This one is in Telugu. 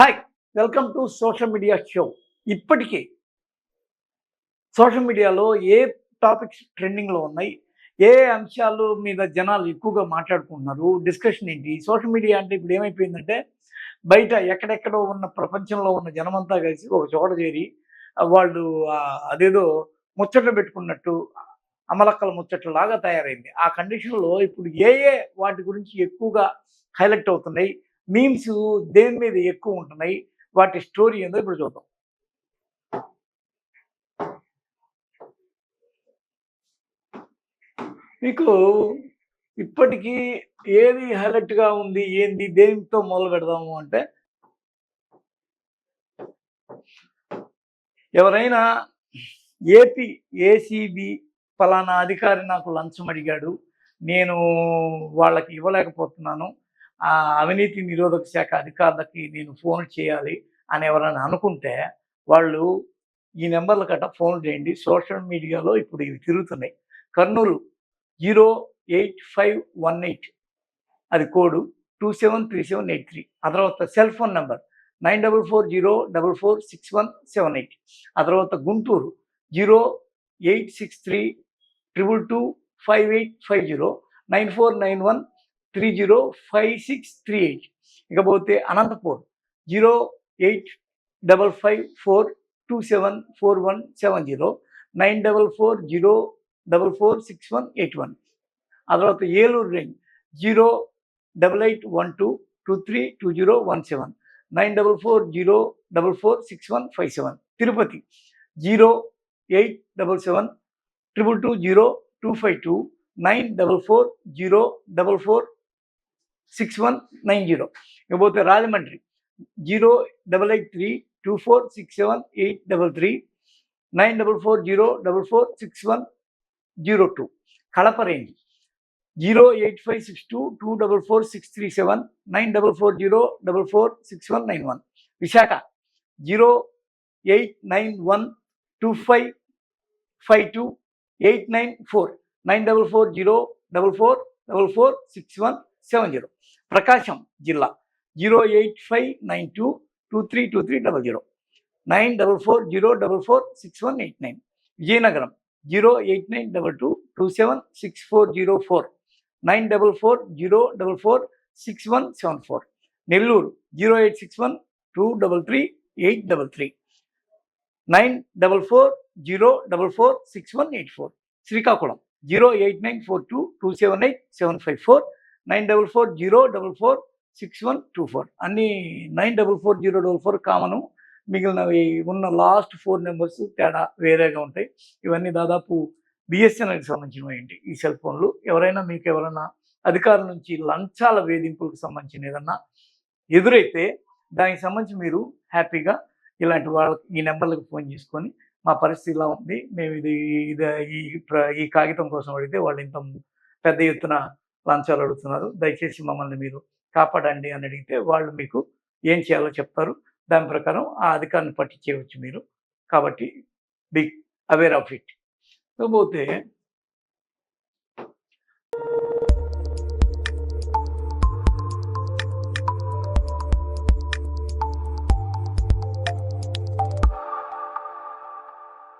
Hi welcome to social media show ఇప్పటికీ సోషల్ మీడియాలో ఏ టాపిక్స్ ట్రెండింగ్లో ఉన్నాయి ఏ అంశాలు మీద జనాలు ఎక్కువగా మాట్లాడుకుంటున్నారు డిస్కషన్ ఏంటి సోషల్ మీడియా అంటే ఇప్పుడు ఏమైపోయిందంటే బయట ఎక్కడెక్కడో ఉన్న ప్రపంచంలో ఉన్న జనమంతా కలిసి ఒక చోట చేరి వాళ్ళు అదేదో ముచ్చట్లు పెట్టుకున్నట్టు అమలక్కల ముచ్చట్లాగా తయారైంది. ఆ కండిషన్లో ఇప్పుడు ఏ ఏ వాటి గురించి ఎక్కువగా హైలైట్ అవుతున్నాయి మీమ్స్ దేని మీద ఎక్కువ ఉంటున్నాయి? వాటి స్టోరీ ఏందో ఇప్పుడు చూద్దాం. మీకు ఇప్పటికీ ఏది హైలైట్గా ఉంది ఏంది దేనితో మొదలు పెడదాము అంటే ఎవరైనా ఏపీ ఏసీబీ ఫలానా అధికారి నాకు లంచం అడిగాడు నేను వాళ్ళకి ఇవ్వలేకపోతున్నాను అవినీతి నిరోధక శాఖ అధికారులకి నేను ఫోన్ చేయాలి అని ఎవరైనా అనుకుంటే వాళ్ళు ఈ నెంబర్ల కట్ట ఫోన్ చేయండి. సోషల్ మీడియాలో ఇప్పుడు ఇవి తిరుగుతున్నాయి. Kurnool zero eight five one eight అది code two seven three seven eight three. ఆ తర్వాత cell phone number nine double four zero double four six one seven eight. ఆ తర్వాత Guntur zero eight six three triple two five eight five zero nine four nine one three zero five six three eight ఇకపోతే Anantapur zero eight double five four two seven four one seven zero nine double four zero double four six one eight one. ఆ తర్వాత Eluru range zero double eight one two two three two zero one seven nine double four zero double four six one five seven. Tirupati zero eight double seven triple two zero two five two nine double four zero double four six one nine zero. ఇకపోతే Rajahmundry zero double eight three two four six seven eight double three nine double four zero double four six one zero two. Kadapa range zero eight five six two two double four six three seven nine double four zero double four six one nine one. Visakha zero eight nine one two five five two eight nine four. Nine double four zero double four double four six one seven zero. Prakasam జిల్లా zero eight five nine two two three two three double zero. Nine double four zero double four six one eight nine. Vizianagaram zero eight nine double two two seven six four zero four. Nine double four zero double four six one seven four. Nellore zero eight six one two double three eight double three. Nine double four zero double four six one eight four. Srikakulam zero eight nine four two two seven eight seven five four. Nine double four zero double four six one two four. అన్ని nine double four zero double four common. మిగిలినవి ఉన్న లాస్ట్ ఫోర్ నెంబర్స్ తేడా వేరేగా ఉంటాయి. ఇవన్నీ దాదాపు బిఎస్ఎన్ఎల్కి సంబంధించినవి ఈ సెల్ ఫోన్లు. ఎవరైనా మీకు ఎవరైనా అధికారుల నుంచి లంచాల వేధింపులకు సంబంధించిన ఏదన్నా ఎదురైతే దానికి సంబంధించి మీరు హ్యాపీగా ఇలాంటి వాళ్ళకి ఈ నెంబర్లకు ఫోన్ చేసుకొని మా పరిస్థితి ఇలా ఉంది. మేము ఇది ఇది ఈ ప్ర- ఈ కాగితం కోసం అడిగితే వాళ్ళు ఇంత పెద్ద ఎత్తున లంచాలు అడుగుతున్నారు. దయచేసి మమ్మల్ని మీరు కాపాడండి అని అడిగితే వాళ్ళు మీకు ఏం చేయాలో చెప్తారు. దాని ప్రకారం ఆ అధికారాన్ని పట్టించేయవచ్చు మీరు. కాబట్టి బి అవేర్ ఆఫ్ ఇట్ పోతే